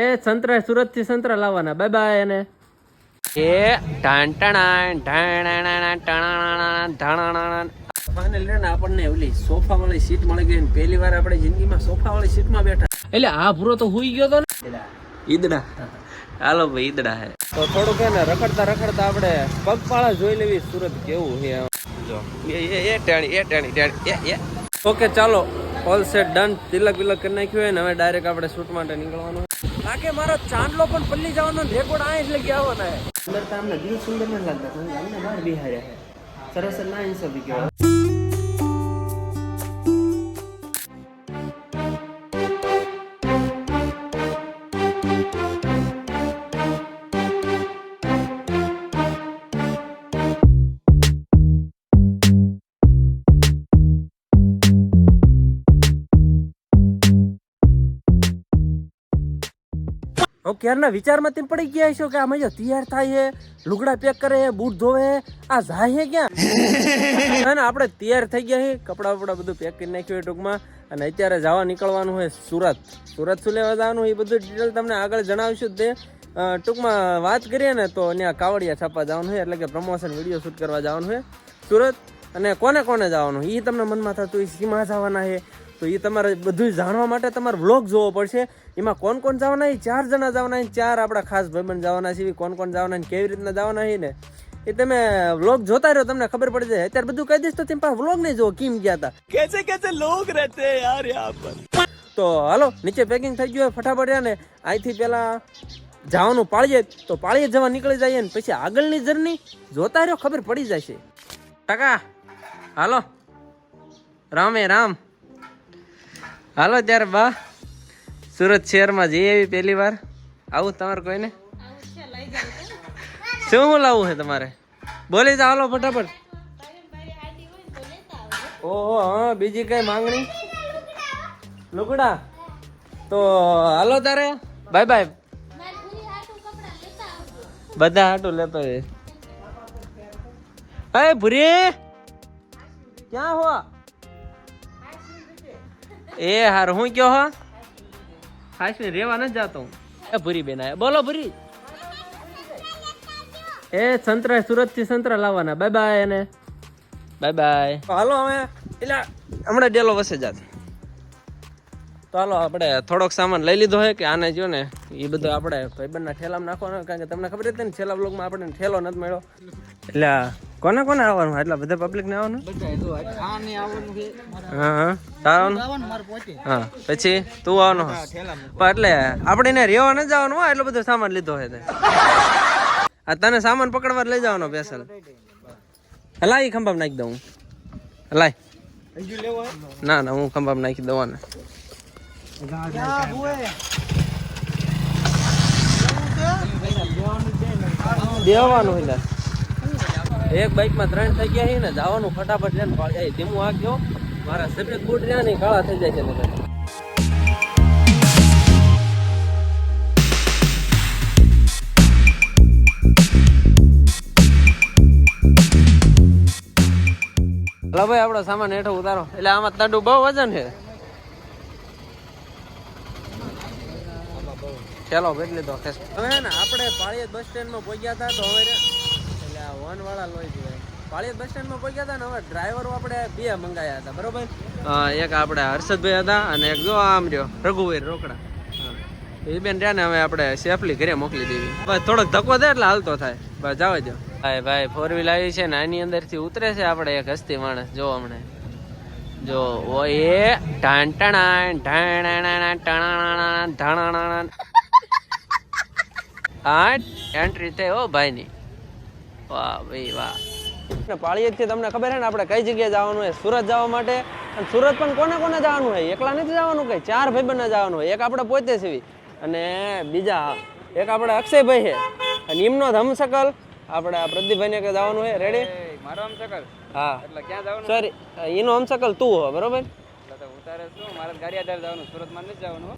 એ સંતરા સુરતથી સંતરા લાવવાના. બાય બાય એને. એ આપણને ઓલી સોફા વાળી સીટ મળી ગઈ પહેલી વાર આપણે જિંદગીમાં સોફા વાળી સીટમાં બેઠા. એટલે આ ભૂરો તો હુઈ ગયો તો ને. ઈદડા. હાલો ભાઈ ઈદડા હે. તો થોડુંક હે ને રખડતા રખડતા આપણે પગપાળા જોઈ લેવી સુરત કેવું છે જો એ એ એ ટાણી એ ટાણી ટાણી એ એ. ઓકે ચાલો ઓલ સેટ ડન. તિલક વિલક કરી નાખ્યું હોય ને હવે ડાયરેક્ટ આપણે શૂટ માટે નીકળવાનું. લાગે મારો ચાંદલો પણ પલ્લી જવાનો રેકોર્ડ આ એટલે કે આવવાના હે. અંદર તો આમને દિલ સુંદર ન લાગતા પણ અમને બહાર બિહાર્યા હે. સરસ ના ઇન્સાફી કહેવાય. હવે ક્યારના વિચારમાં તેમ પડી ગયા છો કે આમાં જો તૈયાર થાય છે લુગડા પેક કરે બૂટ ધોવે આ જાય હે ક્યાં? ના ના આપણે તૈયાર થઈ ગયા છે કપડા બપડા બધું પેક કરી નાખ્યું હોય ટૂંકમાં. અને અત્યારે જવા નીકળવાનું છે સુરત. સુરત શું લેવા જવાનું એ બધું ડિટેલ તમને આગળ જણાવીશું તે. ટૂંકમાં વાત કરીએ ને તો ત્યાં કાવડિયા છાપવા જવાનું હોય એટલે કે પ્રમોશન વીડિયો શૂટ કરવા જવાનું છે સુરત અને કોને કોને જવાનું? એ તમને મનમાં થતું એ સીમા જવાના છે તો એ તમારે બધું જાણવા માટે તમારે વ્લોગ જોવો પડશે. એમાં કોણ કોણ જવાના? છે ચાર જણા જવાના છે ચાર આપણા ખાસ ભાઈબંધ જવાના છે. કોણ કોણ જવાના છે કેવી રીતના જવાના છે ને? એ તમે વ્લોગ જોતા રહ્યો તમને ખબર પડી જાય. અત્યારે બધું કહી દઈશ તો તમે પાસે વ્લોગ નહીં જોવો કેમ ગયા હતા કેસે કેસે લોગ રહેતે યાર યહાં પર? તો હાલો નીચે પેકિંગ થઈ ગયું ફટાફટ ને અહીંથી પહેલાં જવાનું પાળીએ. તો પાળીએ જવા નીકળી જઈએ ને પછી આગળની જર્ની જોતા રહ્યો ખબર પડી જશે. ટકા હાલો. રામે રામ. હાલો ત્યારે બા, સુરત શહેરમાં જઈએ એવી પહેલી વાર. આવું તમારે કોઈને? શું શું લાવવું છે તમારે? બોલી જાઓ, હાલો ફટાફટ. ઓહો, હા, બીજી કઈ માંગણી? લુકડા તો હાલો તારે બાય બાય બધા હાટું લેતો છે ભૂરી, ક્યાં હો? એ હાર હું કયો હો? ખાસ ને રેવા ન જાતો હું. એ ભૂરી બેન આયા. બોલો ભૂરી. એ સંતરા સુરતથી સંતરા લાવવાના. બાય બાય એને. બાય બાય હાલો હવે એટલે હમણાં ડેલો વસે જાત. તો હાલો આપણે થોડોક સામાન લઈ લીધો હે કે આને જો ને એ બધું આપણે ભાઈબંધના ઠેલામાં નાખવાનો કારણ કે તમને ખબર હતી ને છેલ્લા બ્લોગમાં આપણને ઠેલો નથી મળ્યો. એટલે કોને કોને આવવાનું? એટલા બધા પબ્લિક ને આવવાનું? હા હા. તારવાનું હા પછી તું આવવાનો. પણ એટલે આપણે એને રેવા ન જવાનું હોય એટલો બધો સામાન લીધો છે તે. આ તને સામાન પકડવા લઈ જવાનો બેસલ હલા એ ખંભામ નાખી દઉં લાય. ના ના હું ખંભામ નાખી દઉં દેવાનું એટલે એક બાઇકમાં ત્રણ થઈ ગયા છે ને, જવાનું ફટાફટ છે ને પાડી એ ધીમું મારા સફેદ બૂટ રહ્યા ને, કાળા થઈ જાય છે. હલો ભાઈ, આપણો સામાન હેઠો ઉતારો. એટલે આમાં તાડું બહુ વજન છે. ચાલો, ભેટ લીધો. હવે ને, આપણે પાળીએ બસ સ્ટેન્ડમાં પહોંચ્યા હતા તો હવે રે- વન વાળા લોહી જોઈએ પાળીયા બસ સ્ટેન્ડમાં પહોંચ્યા હતા ને હવે ડ્રાઈવરો આપણે બે મંગાયા હતા બરોબર? એક આપણે હર્ષદભાઈ હતા અને એક જો આમ રહ્યો રઘુવીર રોકડા. એ બેન રહ્યા ને હવે આપણે સેફલી ઘરે મોકલી દેવી. ભાઈ થોડોક ધક્કો દે એટલે હાલતો થાય. ભાઈ જાવ જો ભાઈ ભાઈ ફોર વ્હીલ આવી છે ને આની અંદરથી ઉતરે છે આપણે એક હસ્તી માણસ જો હમણે. જો ઓ એ ટાંટણા ઢાણાણા ટાણાણા ઢાણાણા આઠ એન્ટ્રી થઈ ભાઈ ભાઈની. વાહ ભાઈ વાહ. પાળીએથી તમને ખબર છે ને આપણે કઈ જગ્યાએ જવાનું હોય? સુરત જવા માટે. અને સુરત પણ કોને કોને જવાનું હોય? એકલા નથી જવાનું કઈ? ચાર ભાઈ બને જવાનું હોય. એક આપણે પોતે સીવી. અને બીજા એક આપણે અક્ષયભાઈ છે. અને એમનો ધમસકલ આપણે આ પ્રદીપભાઈને કે જવાનું હોય. રેડી મારો હમસકલ. હા. એટલે ક્યાં જવાનું? સોરી એનો હમસકલ તું હો બરોબર? એટલે ઉતારે શું? મારે ગારિયાધાર જવાનું. સુરતમાં નથી જવાનું હો.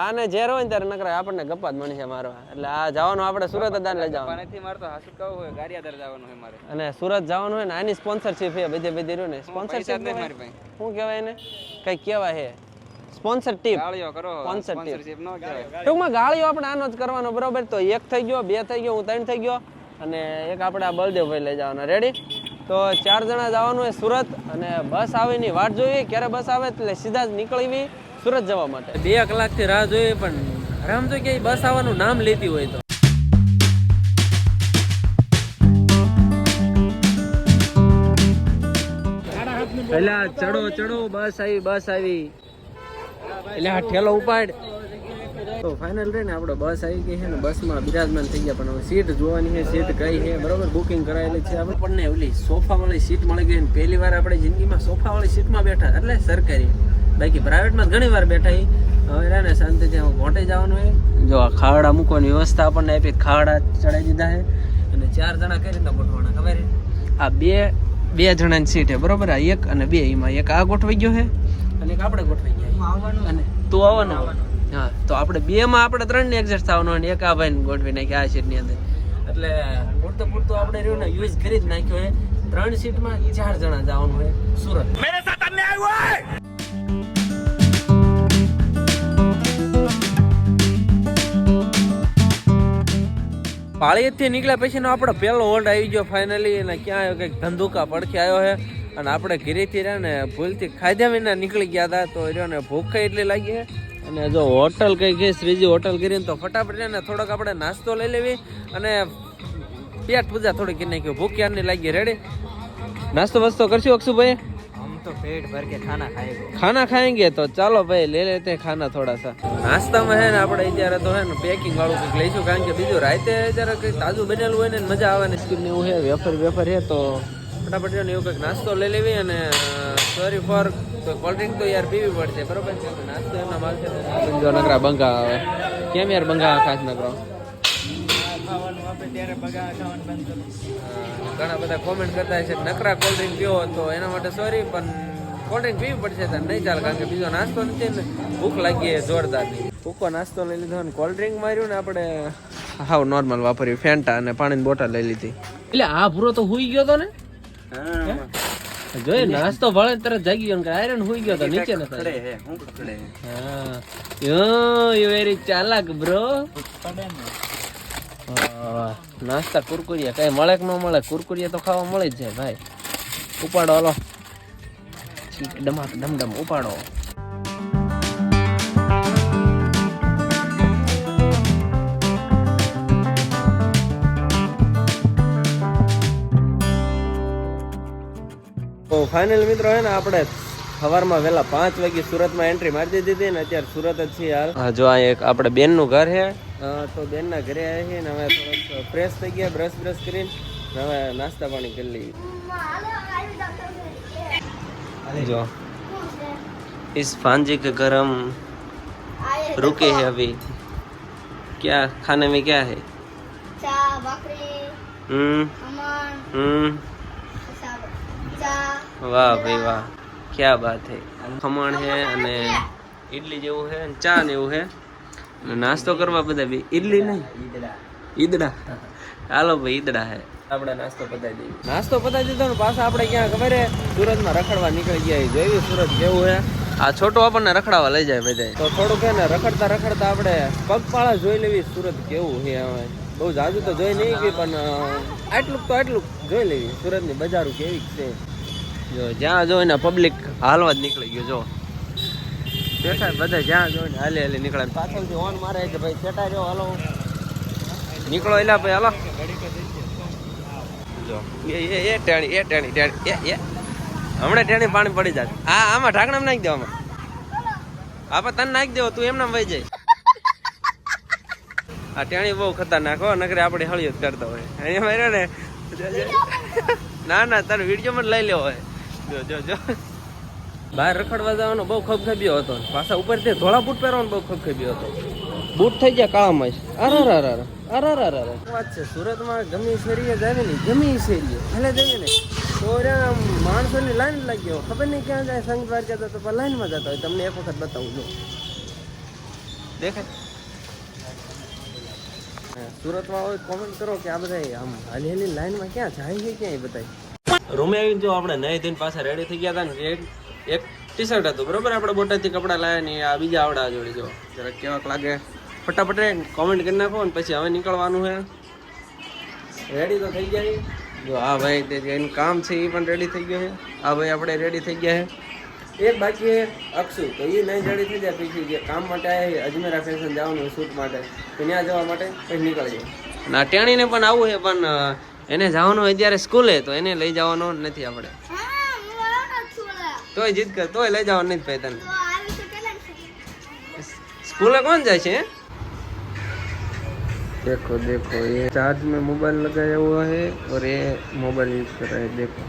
આને જ્યારે હોય ને ત્યારે નકરા આપણને ગપ્પા જ મનશે મારવા. એટલે આ જવાનું આપણે સુરત જ લઈ જવાનું. પાણીથી મારતો હાસુ કહું હોય ગારિયાદર જવાનું હોય મારે. અને સુરત જવાનું હોય ને આની સ્પોન્સરશિપ છે બધે બધી રહ્યું ને. સ્પોન્સરશિપ મારી પાસે. શું કહેવાય ને કઈ કહેવાય હે. સ્પોન્સર ટીપ ગાળીઓ કરો સ્પોન્સર સ્પોન્સરશિપ ન કહેવાય. ટૂંકમાં ગાળીઓ આપણે આનો જ કરવાનો બરોબર? તો એક થઈ ગયો બે થઈ ગયો હું ત્રણ થઈ ગયો. અને એક આપણે આ બળદેવભાઈ લઈ જવાના. રેડી તો ચાર જણા જવાનું હોય સુરત અને બસ આવીની વાટ જોઈએ. ક્યારે બસ આવે? એટલે સીધા જ નીકળવી. સુરત જવા માટે. બે કલાકથી રાહ જોઈએ પણ આરામ તો ક્યાંય બસ આવવાનું નામ લેતી હોય તો. પેલા ચડો ચડો બસ આવી બસ આવી. એટલે આ ઠેલો ઉપાડ. તો ફાઇનલ રે ને આપણે બસ આવી ગઈ છે ને બસમાં બિરાજમાન થઈ ગયા પણ હવે સીટ જોવાની છે સીટ કઈ છે બરોબર? બુકિંગ કરાયેલી છે આપણે. પણ ઓલી સોફા વાળી સીટ મળી ગઈ ને પહેલી વાર આપણે જિંદગીમાં સોફા વાળી સીટમાં બેઠા એટલે સરકારી. બાકી પ્રાઇવેટમાં ઘણી વાર બેઠા હવે રહે ને શાંતિથી હું ઘોટે જવાનું હોય. જો આ ખાડા મૂકવાની વ્યવસ્થા આપણને આપી ખાડા ચડાવી દીધા છે. અને ચાર જણા કઈ રીતના ગોઠવાના ખબર આ બે બે જણાની સીટ છે બરોબર? આ એક અને બે એમાં એક આ ગોઠવાઈ ગયો છે. અને એક આપણે ગોઠવાઈ ગયા અને તું આવવાનું. હા તો આપણે બે માં આપણે ત્રણ ને એડજસ્ટ થવાનું અને એક આ ભાઈ ગોઠવી નાખી આ સીટની અંદર. એટલે પૂરતો પૂરતો આપણે રહ્યું ને યુઝ કરી જ નાખ્યો છે. ત્રણ સીટમાં ચાર જણા જવાનું હોય સુરત. પાળીએથી નીકળ્યા પછીનો આપણો પહેલો હોલ્ડ આવી ગયો ફાઇનલી અને ક્યાં આવ્યો, કંઈક ધંધુકા પડખે આવ્યો છે. અને આપણે ઘરેથી રહ્યા ને ભૂલથી ખાધા વિના નીકળી ગયા હતા, તો રહ્યો ને ભૂખ એટલી લાગી અને જો હોટલ કંઈ છે શ્રીજી હોટલ કરીને તો ફટાફટ રહ્યા ને થોડોક આપણે નાસ્તો લઈ લેવી. અને પેટ પૂજા થોડી કરી નાખ્યું, ભૂખ લાગી રેડી નાસ્તો વાસ્તો કરશું અક્ષુભાઈ? तो पेट भर के खाना खाएंगे खाना खाएंगे तो चलो भाई ले लेते हैं खाना थोड़ा सा નાસ્તામાં હે ને આપણે અત્યારે તો હે ને પેકિંગ વાળું કંઈક લઈશું કારણ કે બીજું રાતે અત્યારે કંઈક તાજું બનેલું હોય ને મજા આવે ને સ્કીન એવું હે વેફર વેફર હે તો ફટાફટ ને એવું કંઈક નાસ્તો લઈ લેવી અને સોરી ફોર તો કોલ્ડ ડ્રિંક તો યાર પીવી પડશે બરોબર નાસ્તો એમના માલ છે બંગા આવે. કેમ યાર બંગા ખાસ નગરો ખાવાનું આપે ત્યારે બગા ખાવાનું બંધ કરું. ઘણા બધા કોમેન્ટ કરતા છે નકરા કોલ્ડ ડ્રિંક પીવો તો એના માટે સોરી પણ કોલ્ડ ડ્રિંક પીવી પડશે તો નહીં ચાલે કારણ કે બીજો નાસ્તો નથી ને ભૂખ લાગી એ જોરદાર ભૂખો નાસ્તો લઈ લીધો ને કોલ્ડ ડ્રિંક માર્યું ને આપણે હાવ નોર્મલ વાપર્યું ફેન્ટા અને પાણીની બોટલ લઈ લીધી. એટલે આ પૂરો તો હુઈ ગયો તો ને? જોઈ નાસ્તો ભળે તરત જાગી ગયો આયરન હોઈ ગયો તો નીચે ન પડે હું પડે હા. યો યુ વેરી ચાલાક બ્રો નાસ્તા કુરકુરિયા, કઈ મળે કે ન મળે? કુરકુરિયા તો ખાવા મળે જ જાય ભાઈ. ઉપાડો, હાલો. ડમાક ડમ ડમ ઉપાડો. ફાઇનલ મિત્રો, હે ને, આપણે સવારમાં વહેલા પાંચ વાગે સુરતમાં એન્ટ્રી મારી દીધી હતી ને અત્યારે સુરત જ છીએ હાલ હા જો આ એક આપણે બેનનું ઘર છે અ, તો બેનના ઘરે આવ્યા છીએ ને હવે થોડોક ફ્રેશ થઈ ગયા બ્રશ બ્રશ કરીને ને હવે નાસ્તા પાણી કરી લઈએ जो इस फांजी के घर हम रुके हैं अभी क्या खाने में क्या है चा बकरी हम्म खमण हम्म सब चा વાહ ભાઈ વાહ ક્યાં બાત હે? ખમણ હે અને ઈડલી જેવું હે અને ચા ને એવું હે. અને નાસ્તો કરવા બધા બી. ઈડલી નહીં? ઈદડા. હાલો ભાઈ ઈદડા હે. આપણે નાસ્તો પતાવી દઈએ. નાસ્તો પતાવી દીધો ને પાછા આપણે ક્યાં ખબર હે? સુરતમાં રખડવા નીકળી ગયા જોયું સુરત કેવું હે? આ છોટો આપણને રખડાવા લઈ જાય બધા તો થોડુંક હે ને રખડતા રખડતા આપણે પગપાળા જોઈ લેવી સુરત કેવું છે હવે બહુ જાજુ તો જોઈ નહીં ગઈ પણ આટલું તો આટલું જોઈ લેવી. સુરતની બજારો કેવી છે? જો, જ્યાં જોઈને પબ્લિક હાલવા જ નીકળી ગયો, જો. બેઠા બધા જ્યાં જોઈ ને હાલે હાલે નીકળે. પાછળથી ઓન મારે કે ભાઈ છેટા જો હાલો. નીકળો એલા ભાઈ, હાલો. જો, એ એ ટેણી એ ટેણી ટેણી, એ એ. હમણાં ટેણી પાણી પડી જાય. હા, આમાં ઢાંકણામાં નાખી દો આમાં. આપણે તને નાખી દેવો, તું એમને વહી જાય. આ ટેણી બહુ ખતરનાક હો, નકરે આપણે હળિયત કરતા હોય. અહીંયા ને. ના ના, તારે વિડીયોમાં જ લઈ લેવો હોય. જો જો જો. બહાર રખડવા જવાનો બહુ ખબખબીયો હતો. પાછા ઉપરથી ધોળા બૂટ પહેરવાનો બહુ ખબખબ્યો હતો. બૂટ થઈ ગયા કાળામાં અરે અરે અરે અરે. અરે અરે અરે વાત છે સુરતમાં ગમી શેરીએ જાય ને ગમી શેરીએ. એટલે જઈએ ને તો રે માણસોની લાઈન લાગી ગયો ખબર નહીં ક્યાં જાય સંઘ દ્વારકા જતા તો લાઈનમાં જતા હોય. તમને એક વખત બતાવું જો. દેખાય. સુરતમાં હોય કોમેન્ટ કરો કે આ બધા આમ હાલી હાલી લાઈનમાં ક્યાં જાય છે ક્યાંય બધા રૂમે આવીને જો આપણે નહીં ધોઈને પાછા રેડી થઈ ગયા હતા ને એક એક ટી શર્ટ હતું, બરાબર? આપણે બોટાદથી કપડાં લાવ્યા ને આ બીજા આવડા જોડી જો. જરાક કેવાક લાગે. ફટાફટ કોમેન્ટ કરી નાખો ને પછી હવે નીકળવાનું છે રેડી તો થઈ ગયા જો આ ભાઈ, તે એનું કામ છે એ પણ રેડી થઈ ગયો છે આ ભાઈ, આપણે રેડી થઈ ગયા છે એક બાકી અક્ષુ, તો એ નહીં રેડી થઈ જાય, પછી જે કામ માટે આવ્યા અજમેરા ફેશન જવાનું શૂટ માટે, તો ત્યાં જવા માટે પછી નીકળી જાય ના, ટેણીને પણ આવું છે પણ એને જવાનું અત્યારે સ્કૂલે તો એને લઈ જવાનો નથી આપણે હા હું આવવાનો જ છું ઓલા. તોય જીત કર તોય લઈ જવાનું નથી ભાઈ તને તો આવી તો કેટલા છે स्कूल में कौन जाए हैं देखो देखो ये चार्ज में मोबाइल लगाया हुआ है और ये मोबाइल यूज कर रहा है देखो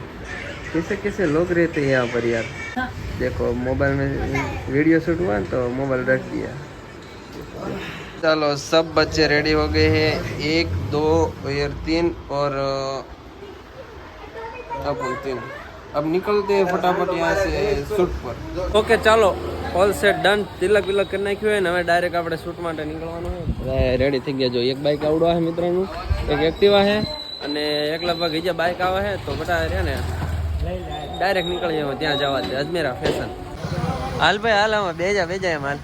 कैसे कैसे लोग रहते हैं यहाँ पर यार देखो मोबाइल में वीडियो शूट हुआ ना तो मोबाइल रख दिया चलो सब बच्चे रेडी हो गए हैं एक दो और तीन और अब तीन अब निकलते हैं फटाफट यहाँ से शूट पर ઓકે ચાલો ઓલ સેટ ડન તિલક વિલક કરી નાખ્યું હોય ને હવે ડાયરેક્ટ આપણે શૂટ માટે નીકળવાનું હોય રેડી થઈ ગયા જો એક બાઇક આવડવા છે મિત્રનું એક એક્ટિવા છે અને એક લગભગ બીજા બાઇક આવે છે તો બધા રહે ને ડાયરેક્ટ નીકળી જાય ત્યાં જવા દે અજમેરા ફેશન હાલ ભાઈ હાલ આમાં બે જા બે જા એમ હાલ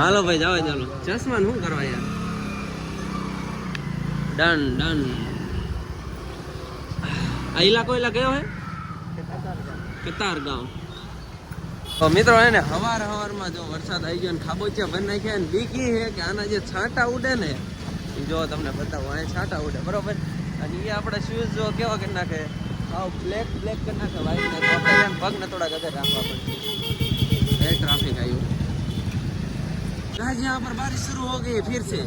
હાલો ભાઈ જાવ ચાલો. ચશ્મા શું કરવા યાર? Done done. આ ઇલાકો ઇલા કયો હે? કતાર ગામ તો મિત્રો એને હવાર હવારમાં જો વરસાદ આવી ગયો ને ખાબોચિયા ભરી નાખ્યા ને બીકી છે કે આના જે છાંટા ઉડે ને જો તમને બતાવો, અહીંયા છાંટા ઉડે, બરોબર? અને એ આપણે શૂઝ જો કેવા કરી નાખે? આવ બ્લેક બ્લેક કરી નાખે વાઈટ ને પગ ને થોડા ગદર રાખવા પડે. એ ट्रैफिक आई आज यहाँ पर बारिश शुरू हो गई है फिर से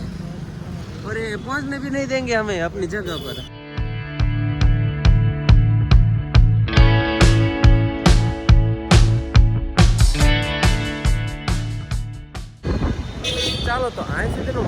और ये पहुंचने भी नहीं देंगे हमें अपनी जगह पर ચાલો તો અહીં સુધીનો